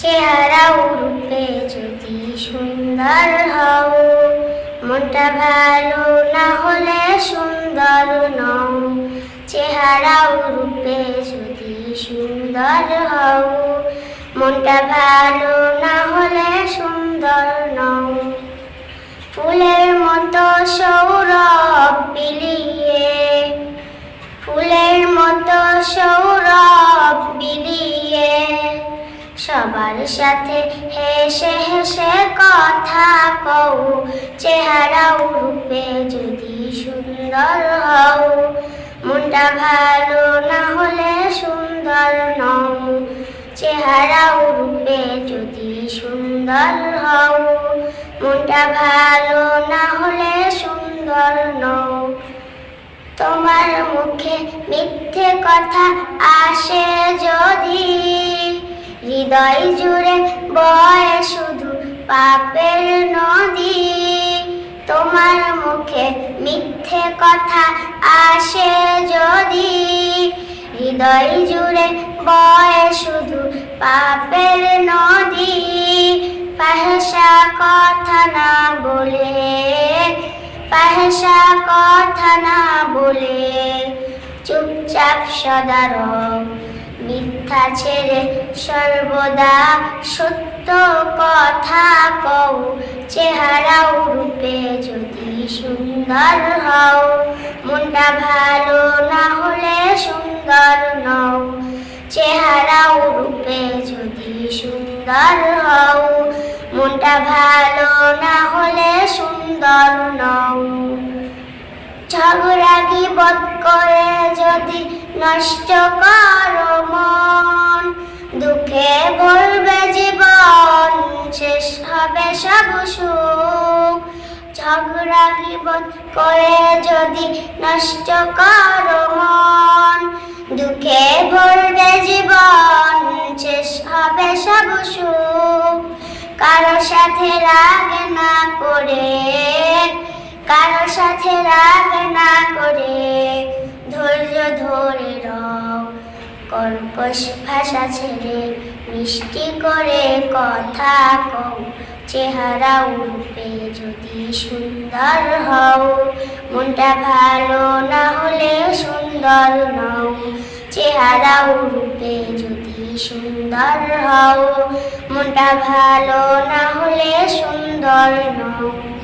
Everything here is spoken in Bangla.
চেহারা রূপে যদি সুন্দর হও, মনটা ভালো না হলে সুন্দর নও। চেহারা রূপে যদি সুন্দর হও, মনটা ভালো না হলে সুন্দর নও। ফুলের মতো সৌরভ বিলিয়ে, ফুলের মতো সৌরভ বিলিয়ে। সবার সাথে হেসে হেসে কথা কও। চেহারা রূপে যদি সুন্দর হও, মনটা ভালো না হলে সুন্দর নও। চেহারা রূপে যদি সুন্দর হও, মনটা ভালো না হলে সুন্দর নও। তোমার মুখে মিথ্যে কথা আসে যদি হৃদয় জুড়ে বয় শুধু পাপের নদী। তোমার মুখে মিথ্যে কথা আসে যদি। হৃদয় জুড়ে বয় শুধু পাপের নদী। পাহসা কথা না বলে পাহসা কথা না বলে চুপচাপ সদার মিথ্যা ছেড়ে সর্বদা সত্য কথা কও। চেহারা রূপে যদি সুন্দর হও, মনটা ভালো না হলে সুন্দর নও। চেহারা রূপে যদি সুন্দর হও, মনটা ভালো না হলে সুন্দর নও। ঝগড়া বোধ করে যদি নষ্ট করো সব সুখ ঝগড়া বোধ করে যদি নষ্ট করো মন, দুঃখে ভরবে জীবন, শেষ হবে সব সুখ। কারও সাথে রাগ না করে, কারও সাথে রাগ না করে, ধৈর্য ধরে রও। কর্কশ ভাষা ছেড়ে মিষ্টি করে কথা কও। চেহারা উঠবে যদি সুন্দর হও। মনটা ভালো না হলে সুন্দর নও। চেহারা উঠবে যদি সুন্দর হও। মনটা ভালো না হলে সুন্দর নও।